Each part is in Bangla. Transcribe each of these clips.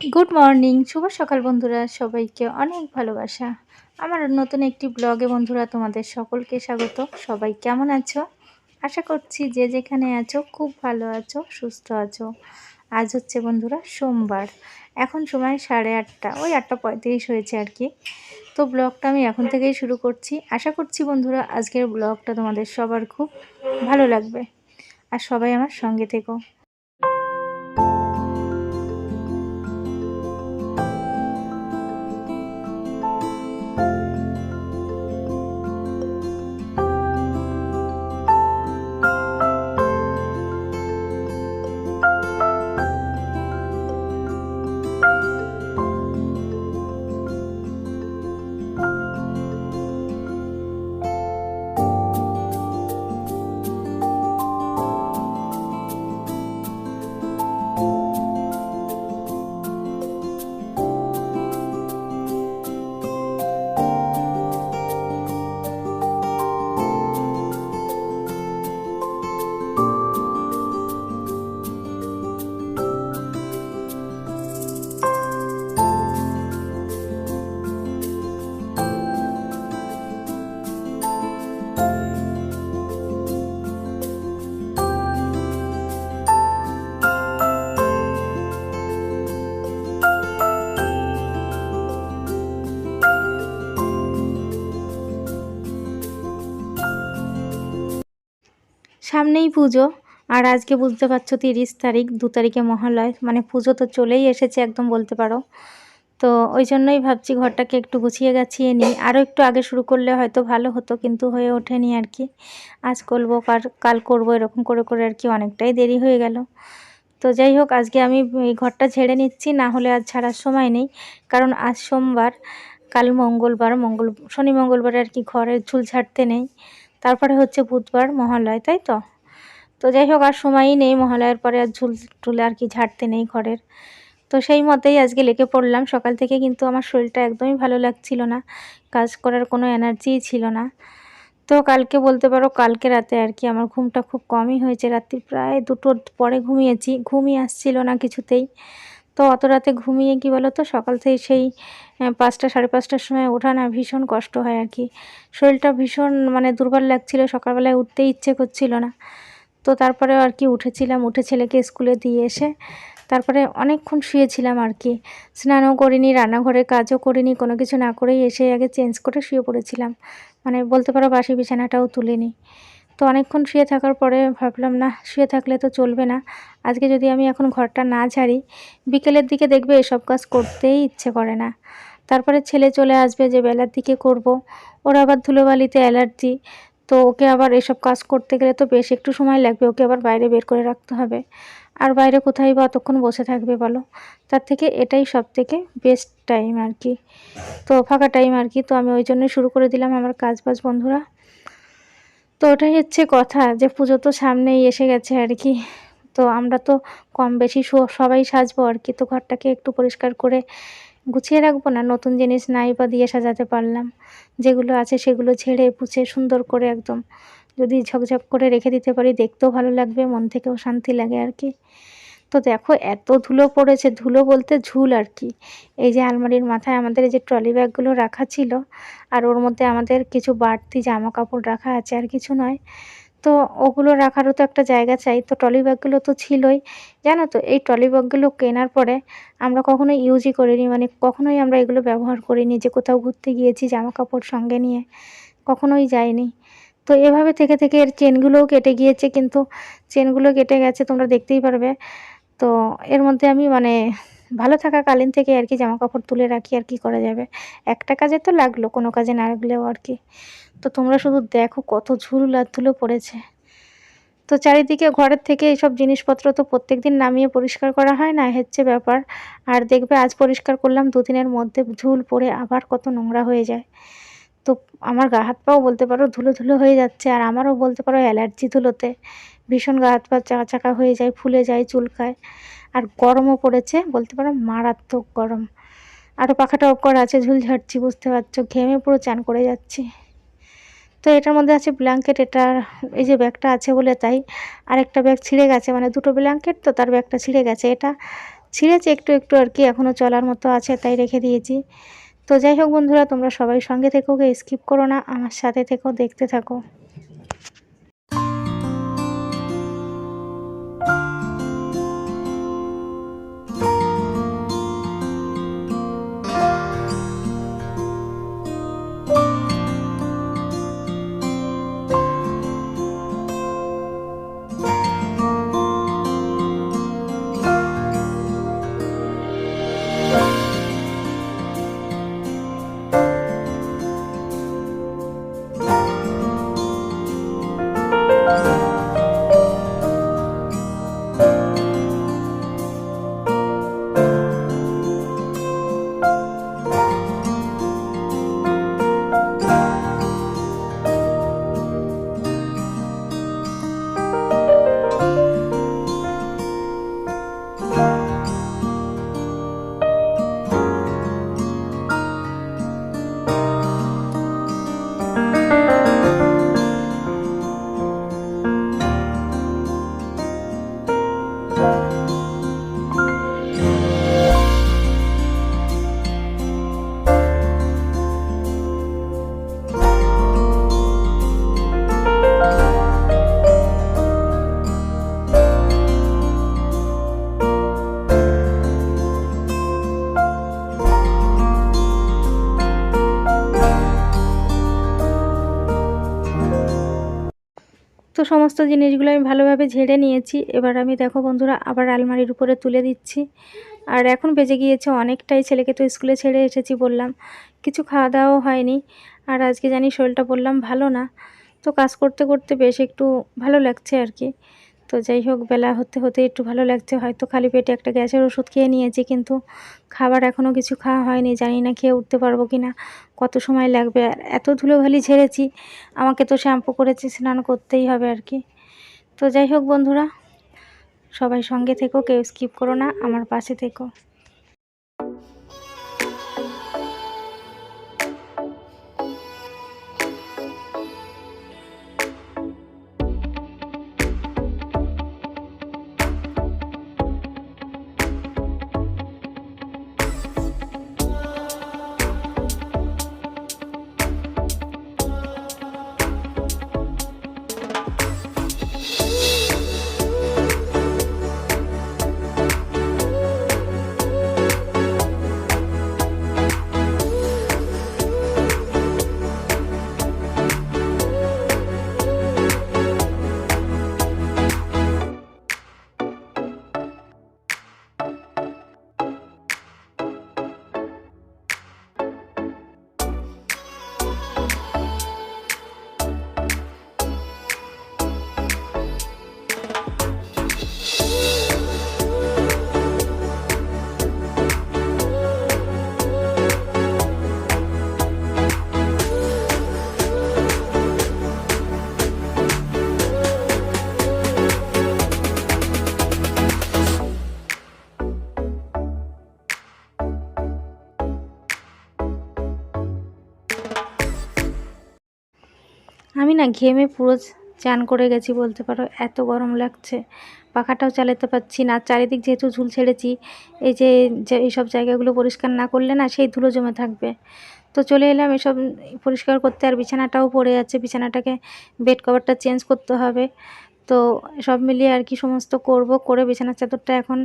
গুড মর্নিং শুভ সকাল বন্ধুরা, সবাইকে অনেক ভালোবাসা। আমার নতুন একটি ব্লগে বন্ধুরা তোমাদের সকলকে স্বাগত। সবাই কেমন আছো? আশা করছি যে যেখানে আছো, খুব ভালো আছো, সুস্থ আছো। আজ হচ্ছে বন্ধুরা সোমবার। এখন সময় সাড়ে আটটা, ওই আটটা পঁয়ত্রিশ হয়েছে আর কি। তো ব্লগটা আমি এখন থেকেই শুরু করছি। আশা করছি বন্ধুরা আজকের ব্লগটা তোমাদের সবার খুব ভালো লাগবে। আর সবাই আমার সঙ্গে থেকো। সামনেই পুজো। আর আজকে বুঝতে পারছ তিরিশ তারিখ, দু তারিখে মহালয়। মানে পুজো তো চলেই এসেছে একদম বলতে পারো। তো ওই জন্যই ভাবছি ঘরটাকে একটু গুছিয়ে গাছিয়ে নিই। আরও একটু আগে শুরু করলে হয়তো ভালো হতো, কিন্তু হয়ে ওঠেনি আর কি। আজ করব কার কাল করব, এরকম করে করে আর কি অনেকটাই দেরি হয়ে গেল। তো যাই হোক, আজকে আমি এই ঘরটা ঝেড়ে নিচ্ছি, না হলে আজ ছাড়ার সময় নেই। কারণ আজ সোমবার, কাল মঙ্গলবার, মঙ্গল, শনি মঙ্গলবারে আর কি ঘরের ঝুল ছাড়তে নেই। তারপরে হচ্ছে বুধবার মহালয়, তাই তো? তো যাই হোক, আর সময়ই নেই মহালয়ার পরে, আর ঝুল টুলে আর কি ঝাড়তে নেই ঘরের। তো সেই মতেই আজকে লেগে পড়লাম। সকাল থেকে কিন্তু আমার শরীরটা একদমই ভালো লাগছিল না। কাজ করার কোনো এনার্জিই ছিল না। তো কালকে বলতে পারো, কালকে রাতে আর কি আমার ঘুমটা খুব কমই হয়েছে। রাত্রি প্রায় দুটোর পরে ঘুমিয়েছি। ঘুমই আসছিল না কিছুতেই। তো অত রাতে ঘুমিয়ে কি বলো তো সকাল থেকে সেই পাঁচটা, সাড়ে পাঁচটার সময় ওঠা না ভীষণ কষ্ট হয় আর কি। শরীরটা ভীষণ মানে দুর্বল লাগছিল। সকালবেলায় উঠতে ইচ্ছে করছিল না। তো তারপরে আর কি উঠেছিলাম, উঠে ছেলেকে স্কুলে দিয়ে এসে তারপরে অনেকক্ষণ শুয়েছিলাম আর কি। স্নানও করিনি, রান্নাঘরের কাজও করিনি, কোনো কিছু না করেই এসে আগে চেঞ্জ করে শুয়ে পড়েছিলাম। মানে বলতে পারো বাসি বিছানাটাও তুলিনি। তো অনেকক্ষণ শুয়ে থাকার পরে ভাবলাম না শুয়ে থাকলে তো চলবে না। আজকে যদি আমি এখন ঘরটা না ঝাড়ি, বিকেলের দিকে দেখবে এসব কাজ করতেই ইচ্ছে করে না। তারপরে ছেলে চলে আসবে যে বেলার দিকে করব। ওর আবার ধুলোবালিতে অ্যালার্জি। তো ওকে আবার এসব কাজ করতে গেলে তো বেশ একটু সময় লাগবে, ওকে আবার বাইরে বের করে রাখতে হবে। আর বাইরে কোথায় বা অতক্ষণ বসে থাকবে বলো? তার থেকে এটাই সব থেকে বেস্ট টাইম আর কি। তো ফাঁকা টাইম আর কি, তো আমি ওই জন্যই শুরু করে দিলাম আমার কাজ বাজ বন্ধুরা। তো ওটাই হচ্ছে কথা যে পুজো তো সামনেই এসে গেছে আর কি। তো আমরা তো কম বেশি সবাই সাজবো আর কি, তো ঘরটাকে একটু পরিষ্কার করে গুছিয়ে রাখব না, নতুন জিনিস নাই বা দিয়ে সাজাতে পারলাম। যেগুলো আছে সেগুলো ঝেড়ে পুছে সুন্দর করে একদম যদি ঝকঝক করে রেখে দিতে পারি, দেখতেও ভালো লাগবে, মন থেকেও শান্তি লাগে আর কি। তো দেখো, এত ধুলো পড়েছে, ধুলো বলতে ঝুল আর কি। এই যে আলমারির মাথায় আমাদের এই যে ট্রলি ব্যাগগুলো রাখা ছিল, আর ওর মধ্যে আমাদের কিছু বাড়তি জামা কাপড় রাখা আছে আর কিছু নয়। তো ওগুলো রাখারও তো একটা জায়গা চাই। তো ট্রলি ব্যাগগুলো তো ছিলই। জানো তো, এই ট্রলি ব্যাগগুলো কেনার পরে আমরা কখনোই ইউজই করিনি। মানে কখনোই আমরা এগুলো ব্যবহার করিনি যে কোথাও ঘুরতে গিয়েছি জামা কাপড় সঙ্গে নিয়ে। কখনোই যাইনি। তো এভাবে থেকে থেকে এর চেনগুলোও কেটে গিয়েছে, কিন্তু চেনগুলো কেটে গেছে, তোমরা দেখতেই পারবে। তো এর মধ্যে আমি মানে ভালো থাকাকালীন থেকে আর কি জামা কাপড় তুলে রাখি আর কি করা যাবে। একটা কাজে তো লাগল, কোনো কাজে না লাগলেও আর কি। তো তোমরা শুধু দেখো কত ঝুল আর ধুলো পড়েছে। তো চারিদিকে ঘরের থেকে এইসব জিনিসপত্র তো প্রত্যেক দিন নামিয়ে পরিষ্কার করা হয় না, হচ্ছে ব্যাপার। আর দেখবে আজ পরিষ্কার করলাম, দুদিনের মধ্যে ঝুল পড়ে আবার কত নোংরা হয়ে যায়। তো আমার গা হাত পাও বলতে পারো ধুলো ধুলো হয়ে যাচ্ছে, আর আমারও বলতে পারো অ্যালার্জি ধুলোতে। ভীষণ গা হাত পা চাকা চাকা হয়ে যায়, ফুলে যায়, চুলকায়। আর গরমও পড়েছে, বলতে পারো মারাত্মক গরম। আরও পাখাটা অফ আছে, ঝুল ঝাড়ছি, বুঝতে পারছ, ঘেমে পুরো চান করে যাচ্ছি। তো এটার মধ্যে আছে ব্ল্যাঙ্কেট এটার এই যে ব্যাগটা আছে বলে তাই। আরেকটা ব্যাগ ছিঁড়ে গেছে মানে দুটো ব্ল্যাঙ্কেট তো, তার ব্যাগটা ছিঁড়ে গেছে, এটা ছিঁড়েছে একটু একটু আর কি এখনও চলার মতো আছে, তাই রেখে দিয়েছি। তো যাই হোক বন্ধুরা, তোমরা সবাই সঙ্গে থেকো স্কিপ করো না, আমার সাথে থেকো, দেখতে থাকো। সমস্ত জিনিসগুলো আমি ভালোভাবে ঝেড়ে নিয়েছি। এবার আমি দেখো বন্ধুরা, আবার আলমারির উপরে তুলে দিচ্ছি। আর এখন বেজে গিয়েছে অনেকটাই, ছেলেকে তো স্কুলে ছেড়ে এসেছি বললাম। কিছু খাওয়া দাওয়াও হয়নি। আর আজকে জানি শরীরটা বললাম ভালো না। তো কাজ করতে করতে বেশ একটু ভালো লাগছে আর কি। তো যাই হোক, বেলা হতে হতে একটু ভালো লাগছে। হয়তো খালি পেটে একটা গ্যাসের ওষুধ খেয়ে নিয়েছি, কিন্তু খাবার এখনও কিছু খাওয়া হয়নি। জানি না খেয়ে উঠতে পারব কি না কত সময় লাগবে। আর এত ধুলোভালি ঝেড়েছি, আমাকে তো শ্যাম্পু করেছি, স্নান করতেই হবে আর কি। তো যাই হোক বন্ধুরা, সবাই সঙ্গে থেকো, কেউ স্কিপ করো না, আমার পাশে থেকো। ঘেমে পুরো চান করে গেছি বলতে পারো। এত গরম লাগছে। পাখাটাও চালাতে পারছি না। চারিদিক যেহেতু ঝুল ছেড়েছি, এই যে এইসব জায়গাগুলো পরিষ্কার না করলে না সেই ধুলো জমে থাকবে। তো চলে এলাম এসব পরিষ্কার করতে। আর বিছানাটাও পড়ে যাচ্ছে বিছানাটাকে বেড কভারটা চেঞ্জ করতে হবে। তো সব মিলিয়ে আর কি সমস্ত করব। করে বিছানার চাদরটা এখন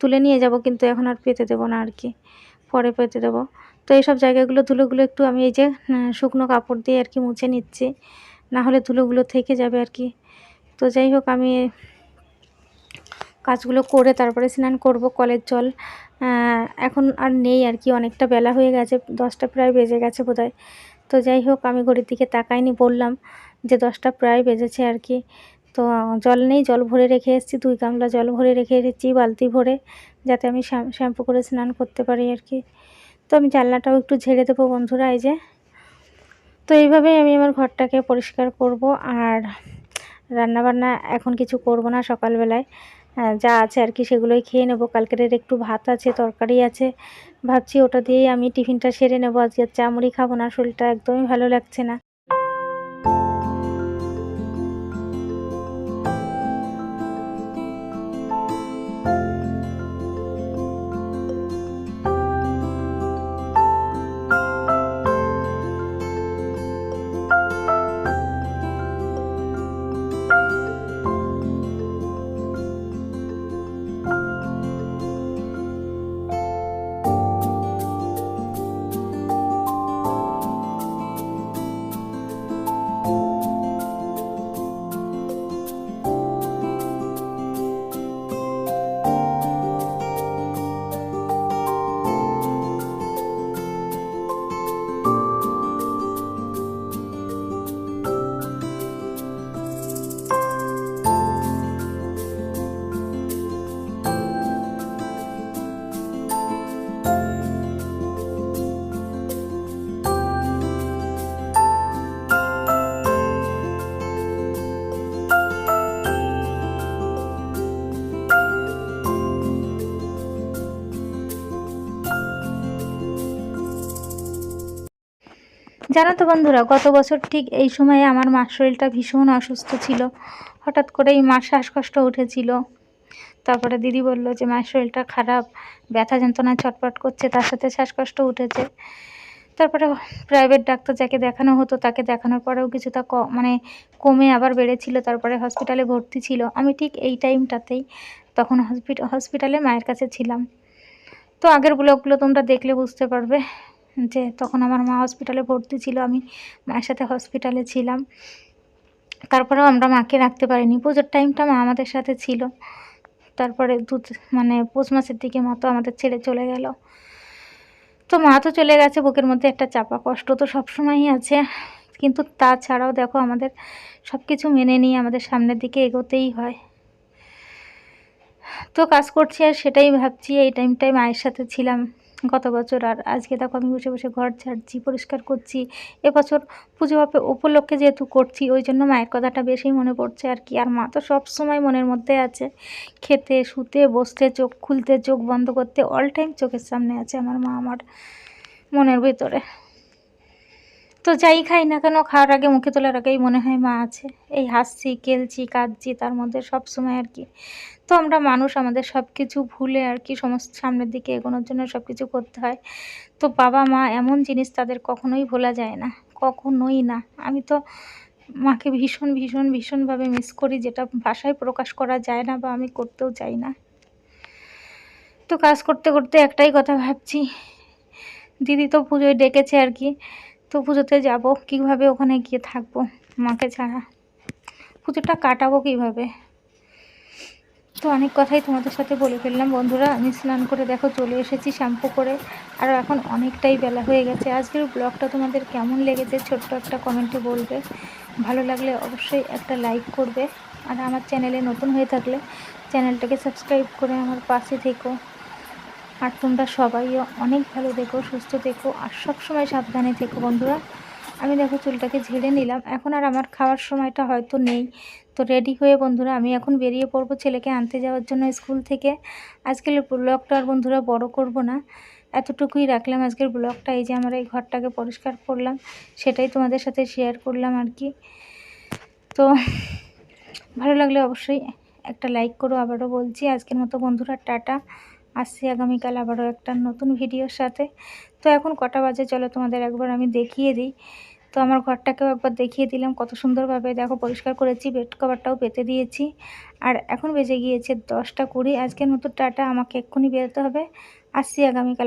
তুলে নিয়ে যাব। কিন্তু এখন আর পেতে দেবো না আর কি। পরে পেতে দেবো। তো এইসব জায়গাগুলো, ধুলোগুলো একটু আমি এই যে শুকনো কাপড় দিয়ে আর কি মুছে নিচ্ছি। না হলে ধুলোগুলো থেকে যাবে আর কি। তো যাই হোক, আমি কাজগুলো করে তারপরে স্নান করব কলের জল। এখন আর নেই আর কি, অনেকটা বেলা হয়ে গেছে, দশটা প্রায় বেজে গেছে বোধহয়। তো যাই হোক, আমি ঘড়ির দিকে তাকাইনি, বললাম যে দশটা প্রায় বেজেছে আর কি। তো জল নেই, জল ভরে রেখে এসেছি, দুই গামলা জল ভরে রেখে এসেছি বালতি ভরে, যাতে আমি শ্যাম্পু করে স্নান করতে পারি আর কি। তো আমি জানলাটাও একটু ঝেড়ে দেবো বন্ধুরা, এই যে। তো এইভাবেই আমি আমার ঘরটাকে পরিষ্কার করব আর রান্নাবান্না এখন কিছু করব না সকালবেলায়। যা আছে আর কি সেগুলোই খেয়ে নেব। কালকের একটু ভাত আছে, তরকারি আছে। ভাবছি ওটা দিয়েই আমি টিফিনটা সেরে নেব। আজকে চা মুড়ি খাব না, শরীরটা একদমই ভালো লাগছে না। জানো তো বন্ধুরা, গত বছর ঠিক এই সময়ে আমার মার শরীরটা ভীষণ অসুস্থ ছিল। হঠাৎ করেই মার শ্বাসকষ্ট উঠেছিল। তারপরে দিদি বলল যে, মায়ের শরীরটা খারাপ, ব্যথা যন্ত্রণায় ছটপট করছে, তার সাথে শ্বাসকষ্ট উঠেছে। তারপরে প্রাইভেট ডাক্তার যাকে দেখানো হতো, তাকে দেখানোর পরেও কিছুটা ক মানে কমে আবার বেড়েছিল। তারপরে হসপিটালে ভর্তি ছিল। আমি ঠিক এই টাইমটাতেই তখন হসপিটালে মায়ের কাছে ছিলাম। তো আগের ব্লগগুলো তোমরা দেখলে বুঝতে পারবে। যে তখন আমার মা হসপিটালে ভর্তি ছিল, আমি মায়ের সাথে হসপিটালে ছিলাম। তারপরেও আমরা মাকে রাখতে পারিনি। পুজোর টাইমটা মা আমাদের সাথে ছিল। তারপরে দু মানে পৌষ মাসের দিকে মা তো আমাদের ছেড়ে চলে গেল। তো মা তো চলে গেছে, বুকের মধ্যে একটা চাপা কষ্ট তো সবসময়ই আছে। কিন্তু তাছাড়াও দেখো আমাদের সব কিছু মেনে নিয়ে আমাদের সামনের দিকে এগোতেই হয়। তো কাজ করছি আর সেটাই ভাবছি, এই টাইমটাই মায়ের সাথে ছিলাম। গত বছর আর আজকে দেখো আমি বসে বসে ঘর ঝাড়ছি, পরিষ্কার করছি। এবছর পুজো হবে উপলক্ষে যেহেতু করছি, ওই জন্য মায়ের কথাটা বেশি মনে পড়ছে আর কি। আর মা তো সব সময় মনের মধ্যে আছে। খেতে, শুতে, বসতে, চোখ খুলতে, চোখ বন্ধ করতে অল টাইম চোখের সামনে আছে আমার মা আমার মনের ভিতরে। তো যাই খাই না কেন, খাওয়ার আগে মুখে তোলার আগেই মনে হয় মা আছে। এই হাসছি, খেলছি, কাঁদছি, তার মধ্যে সব সময় আর কি। তো আমরা মানুষ, আমাদের সব কিছু ভুলে আর কি সমস্ত সামনের দিকে এগোনোর জন্য সব কিছু করতে হয়। তো বাবা, মা এমন জিনিস তাদের কখনোই ভোলা যায় না, কখনোই না। আমি তো মাকে ভীষণ ভীষণ, ভীষণভাবে মিস করি, যেটা ভাষায় প্রকাশ করা যায় না বা আমি করতেও চাই না। তো কাজ করতে করতে একটাই কথা ভাবছি, দিদি তো পুজোয় ডেকেছে আর কি তো পুজোতে যাব। কীভাবে ওখানে গিয়ে থাকব? মাকে ছাড়া। পুজোটা কাটাবো কীভাবে? তো অনেক কথাই তোমাদের সাথে বলে ফেললাম। বন্ধুরা, আমি স্নান করে দেখো চলে এসেছি শ্যাম্পু করে। আর এখন অনেকটাই বেলা হয়ে গেছে। আজকের ব্লগটা তোমাদের কেমন লেগেছে ছোট্ট একটা কমেন্টে বলবে। ভালো লাগলে অবশ্যই একটা লাইক করবে। আর আমার চ্যানেলে নতুন হয়ে থাকলে চ্যানেলটাকে সাবস্ক্রাইব করে আমার পাশে থেকো। আর তোমরা সবাইও অনেক ভালো দেখো সুস্থ দেখো আর সবসময় সাবধানে থেকো বন্ধুরা। আমি দেখো চুলটাকে ঝেড়ে নিলাম। এখন আর আমার খাওয়ার সময়টা হয়তো নেই। তো রেডি হয়ে বন্ধুরা, আমি এখন বেরিয়ে পড়ব ছেলেকে আনতে যাওয়ার জন্য স্কুল থেকে। আজকের ব্লগটা আর বন্ধুরা বড় করব না। এতটুকুই রাখলাম আজকের ব্লগটা এই যে আমরা এই ঘরটাকে পরিষ্কার করলাম, সেটাই তোমাদের সাথে শেয়ার করলাম আর কি। তো ভালো লাগলে অবশ্যই একটা লাইক করো। আবারও বলছি, আজকের মতো বন্ধুরা, টাটা। আসছি আগামীকাল আবারও একটা নতুন ভিডিওর সাথে। তো এখন কটা বাজে চলো তোমাদের একবার আমি দেখিয়ে দিই। তো আমার ঘরটাকেও একবার দেখিয়ে দিলাম, কত সুন্দরভাবে দেখো পরিষ্কার করেছি বেড কভারটাও পেতে দিয়েছি। আর এখন বেজে গিয়েছে দশটা কুড়ি, আজকের মতো টাটা, আমাকে এক্ষুনি বেরোতে হবে। আসছি আগামীকাল